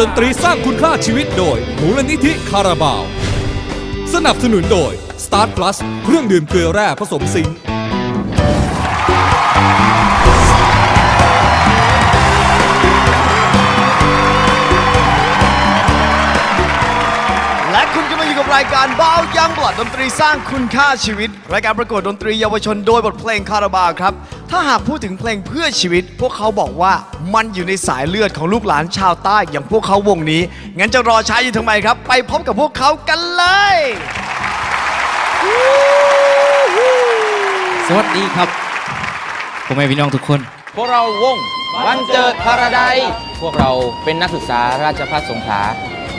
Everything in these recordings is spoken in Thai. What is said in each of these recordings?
ดนตรีสร้างคุณค่าชีวิตโดยมูลนิธิคาราบาว สนับสนุนโดย Start Plus เครื่องดื่มเกลือแร่ผสมซิงค์ รายการบ้าวยังบลัดดนตรีสร้างคุณค่าชีวิต รายการประกวดดนตรีเยาวชนโดยบทเพลงคาราบาวครับ ถ้าหากพูดถึงเพลงเพื่อชีวิต พวกเขาบอกว่ามันอยู่ในสายเลือดของลูกหลานชาวใต้อย่างพวกเขาวงนี้ งั้นจะรอช้าอยู่ทำไมครับ ไปพบกับพวกเขากันเลย สวัสดีครับผมแม่พี่น้องทุกคน พวกเราวงวันเจิดพาราไดซ์พวกเราเป็นนักศึกษาราชภัฏสงขลา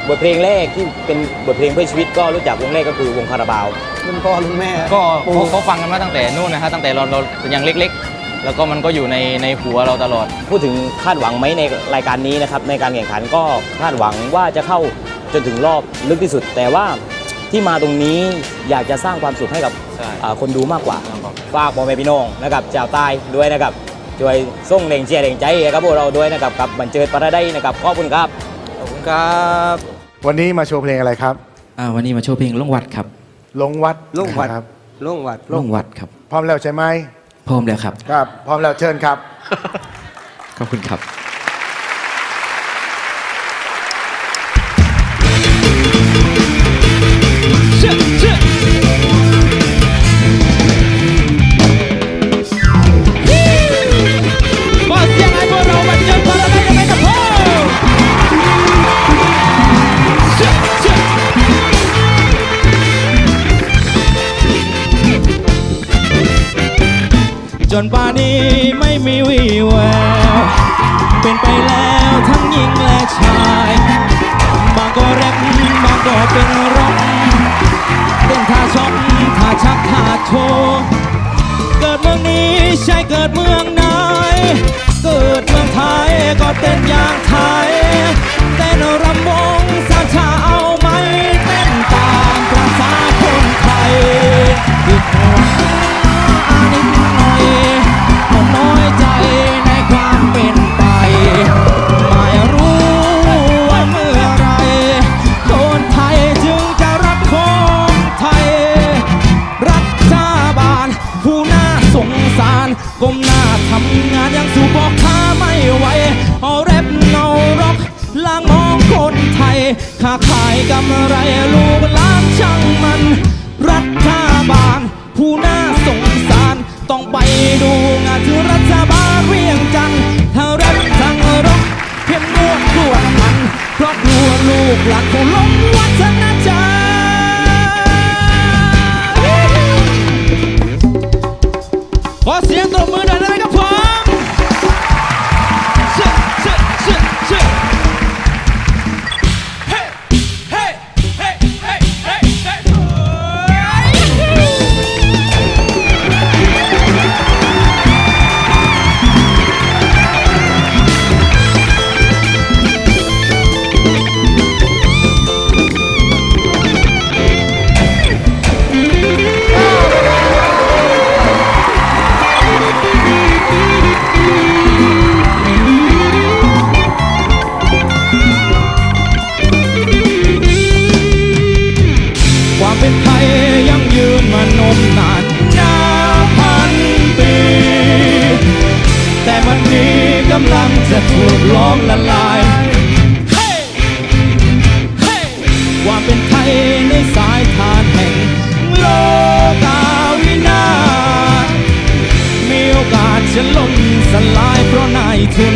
บทเพลงแรกที่เป็นบทเพลงเพื่อชีวิตก็รู้จักวงแรกก็คือวงคาราบาว รุ่นพ่อรุ่นแม่ก็ปู่เขาเขาฟังกันมาตั้งแต่นู่นนะฮะตั้งแต่เราเรายังเล็ก ๆ แล้วก็มันก็อยู่ในในหัวเราตลอด พูดถึงคาดหวังไหมในรายการนี้นะครับในการแข่งขันก็คาดหวังว่าจะเข้าจนถึงรอบลึกที่สุด แต่ว่าที่มาตรงนี้อยากจะสร้างความสุขให้กับใช่ อ่าคนดูมากกว่าครับฝากบอกแม่พี่น้องนะครับชาวใต้ด้วยนะครับช่วยส่งแรงเชียร์แรงใจให้กับพวกเราด้วยนะครับกับบันเจิดปาราได้นะครับขอบคุณครับ ขอบคุณครับ วันนี้มาโชว์เพลงอะไรครับ อ่าวันนี้มาโชว์เพลงลงวัดครับลงวัดลงวัดครับลงวัดลงวัดครับ พร้อมแล้วใช่ไหมพร้อมแล้วครับ ครับ พร้อมแล้วเชิญครับ ขอบคุณครับ จนป่านนี้ไม่มีวี่แวว เป็นไปแล้วทั้งหญิงและชาย ขายกำไรลูกล้านช่างมัน ล้อมละลายเฮ้เฮ้ความเป็นไทยในสายทานแห่งโลกาวินา มีโอกาสจะล่มสลายเพราะนายทุน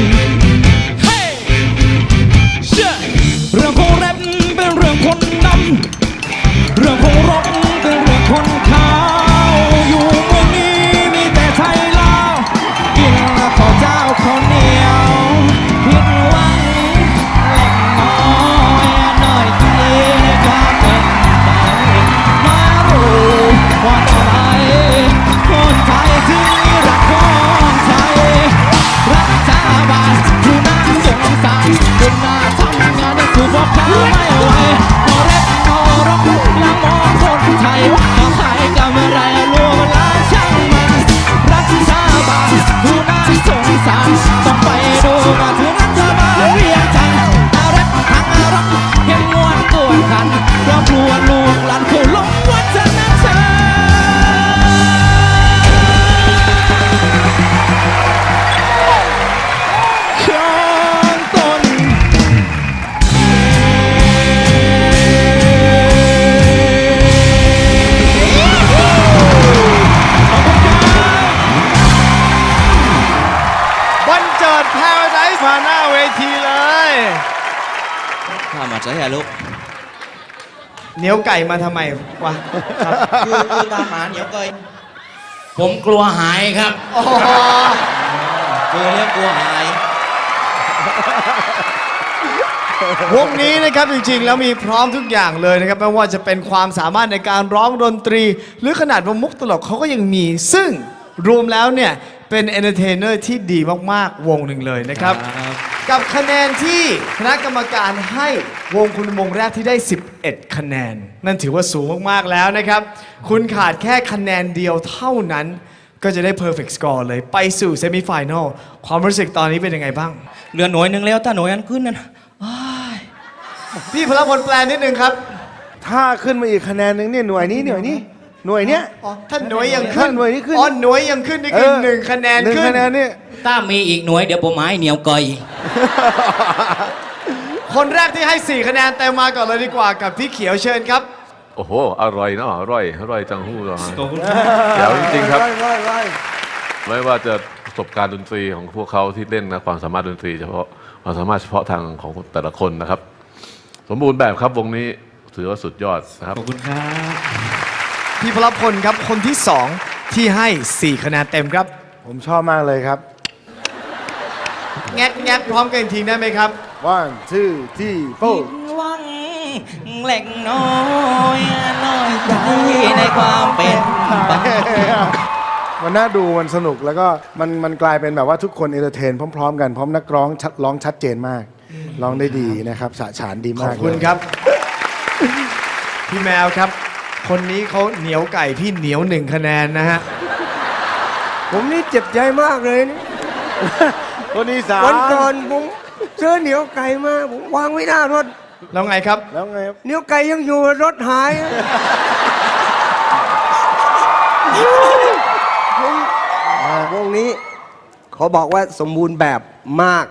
เหนียวไก่มาทำไมวะครับคือคือตามหาเหนียวเกยผมกลัวหายครับ อ๋อคือเรื่องกลัวหาย วงนี้นะครับจริงๆ แล้วมีพร้อมทุกอย่างเลยนะครับไม่ว่าจะเป็นความสามารถในการร้องดนตรี หรือขนาดว่ามุกตลกเขาก็ยังมี ซึ่งรวมแล้วเนี่ย เป็นเอนเตอร์เทนเนอร์ที่ดีมากๆ วงหนึ่งเลยนะครับ กับคะแนนที่คณะกรรมการให้วงคุณวงแรกที่ได้ 11 คะแนน นั่นถือว่าสูงมาก ๆ แล้วนะครับ คุณขาดแค่คะแนนเดียวเท่านั้น ก็จะได้ perfect score เลยไปสู่เซมิไฟแนลความรู้สึกตอนนี้เป็นยังไงบ้าง เหลือหน่วยหนึ่งแล้วถ้าหน่วยอันขึ้นนั่นอ้ายพี่พลพลแปลนิดนึงครับ ถ้าขึ้นมาอีกคะแนนหนึ่งเนี่ยหน่วยนี้หน่วยนี้ หน่วยเนี้ย อ๋อท่านหน่วยยังขึ้นท่านหน่วยนี่ขึ้นอ๋อหน่วยยังขึ้นนี่คือหนึ่งคะแนนหนึ่งขึ้น คะแนนเนี่ยถ้ามีอีกหน่วยเดี๋ยวผมหายเหนียวเกยคนแรกที่ให้ 4 คะแนนเต็มมาก่อนเลยดีกว่ากับพี่เขียวเชิญครับ โอ้โห อร่อยเนาะอร่อย อร่อยจังหู้เลยขอบคุณเดี๋ยวจริงๆครับร้อยร้อยร้อยไม่ว่าจะประสบการณ์ดนตรีของพวกเขาที่เล่นนะความสามารถดนตรีเฉพาะความสามารถเฉพาะทางของแต่ละคนนะครับ สมบูรณ์แบบครับวงนี้ถือว่าสุดยอดนะครับ ขอบคุณครับ พี่พลพลครับคนที่2ที่ให้ 4 คะแนนเต็มครับ ผมชอบมากเลยครับ แงดแงดพร้อมกันอีกทีได้ไหมครับ one two three four หวังเล็กน้อยน้อยใจในความเป็นไปมันน่าดูมันสนุกแล้วก็มันมันกลายเป็นแบบว่าทุกคนเอนเตอร์เทนพร้อมๆ กันพร้อมนักร้องชัดร้องชัดเจนมาก ร้องได้ดีนะครับสะฉานดีขอมาบกคุณเลยครับ พี่แมวครับ คนนี้เขาเหนียวไก่พี่เหนียวหนึ่งคะแนนนะฮะ ผมนี่เจ็บใจมากเลยนี่คนอีสานวันก่อนผมซื้อเหนียวไก่มาผมวางไว้หน้ารถ แล้วไงครับ แล้วไงครับเหนียวไก่ยังอยู่รถหาย ผมวงนี้ขอบอกว่าสมบูรณ์แบบมาก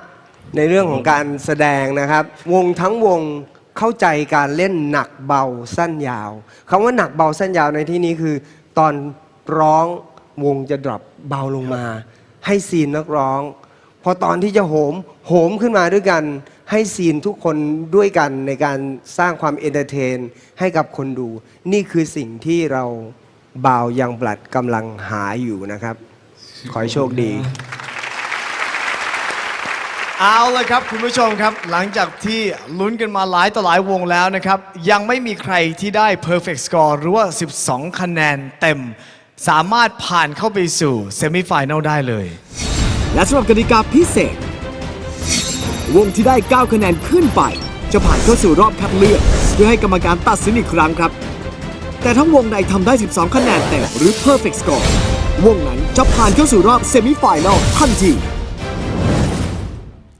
ในเรื่องของการแสดงนะครับ วงทั้งวง เข้าใจการเล่นหนักเบาสั้นยาวคำว่าหนักเบาสั้นยาวในที่นี้คือ ตอนร้องวงจะดรอปเบาลงมา ให้ซีนนักร้อง พอตอนที่จะโหม โหมขึ้นมาด้วยกัน ให้ซีนทุกคนด้วยกันในการสร้างความเอนเตอร์เทน ให้กับคนดู นี่คือสิ่งที่เราบ่าวยังบลัดกำลังหาอยู่นะครับ ขอให้โชคดี เอาเลยครับคุณผู้ชมครับ หลังจากที่ลุ้นกันมาหลายต่อหลายวงแล้วนะครับ ยังไม่มีใครที่ได้ perfect score หรือว่า 12 คะแนนเต็ม สามารถผ่านเข้าไปสู่เซมิไฟแนลได้เลย และสำหรับกติกาพิเศษ วงที่ได้ 9 คะแนนขึ้นไป จะผ่านเข้าสู่รอบคัดเลือก เพื่อให้กรรมการตัดสินอีกครั้งครับ แต่ถ้าวงใดทำได้ 12 คะแนนเต็มหรือ perfect score วงนั้นจะผ่านเข้าสู่รอบเซมิไฟแนลทันที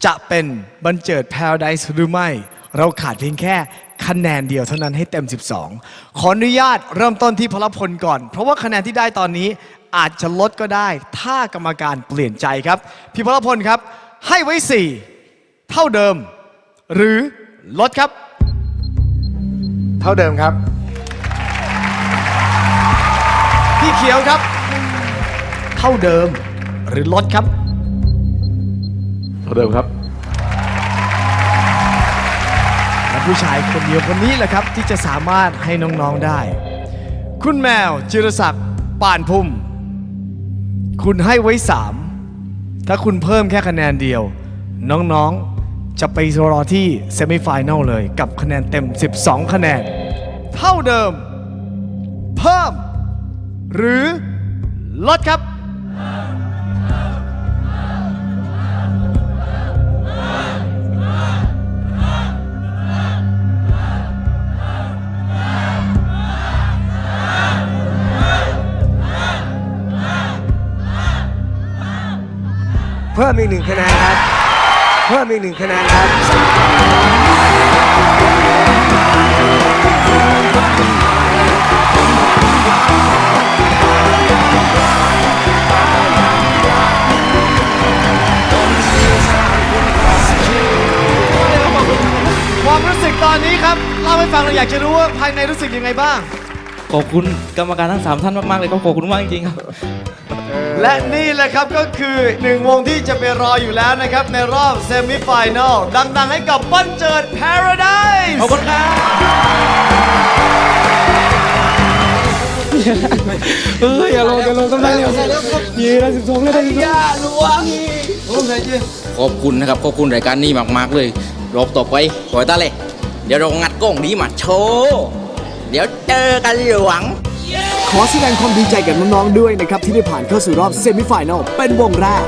จะเป็นบันเจิด Paradise หรือไม่ เราขาดเพียงแค่คะแนนเดียวเท่านั้นให้เต็ม 12 ขออนุญาตเริ่มต้นที่พลพลก่อน เพราะว่าคะแนนที่ได้ตอนนี้อาจจะลดก็ได้ ถ้ากรรมการเปลี่ยนใจครับ พี่พลพลครับ ให้ไว้ 4 เท่าเดิม หรือลดครับ เท่าเดิมครับ พี่เขียวครับ เท่าเดิมหรือลดครับ เท่าเดิมครับ และผู้ชายคนเดียวคนนี้แหละครับที่จะสามารถให้น้องๆได้ คุณแมวจิรศักดิ์ป่านพุ่ม คุณให้ไว้ 3 ถ้าคุณเพิ่มแค่คะแนนเดียว น้องๆจะไปรอที่เซมิไฟแนลเลยกับคะแนนเต็ม 12 คะแนน เท่าเดิม เพิ่ม หรือลดครับ เพิ่มอีกหนึ่งคะแนนครับ เพิ่มอีกหนึ่งคะแนนครับ ความรู้สึกตอนนี้ครับเล่าให้ฟังเราอยากจะรู้ว่าภายในรู้สึกยังไงบ้าง ขอบคุณกรรมการทั้งสามท่านมาก ๆ เลยครับขอบคุณมากจริงๆครับเออ และนี่แหละครับก็คือหนึ่งวงที่จะไปรออยู่แล้วนะครับ ในรอบเซมิไฟแนลดังๆให้กับปั้นเจิด Paradise ขอบคุณครับเอ้ยอย่าลงอย่าลงต้องได้เร็วยี่ได้สิบสองเลยได้สิบสองขอบคุณนะครับขอบคุณรายการนี้มากๆเลย รอบต่อไปขอให้ตาเลย เดี๋ยวเรางัดกล้องนี้มาโชว์ เดี๋ยวเจอกันหลวง ขอแสดงความดีใจกับน้องๆด้วยนะครับที่ได้ผ่านเข้าสู่รอบเซมิไฟแนลเป็นวงแรก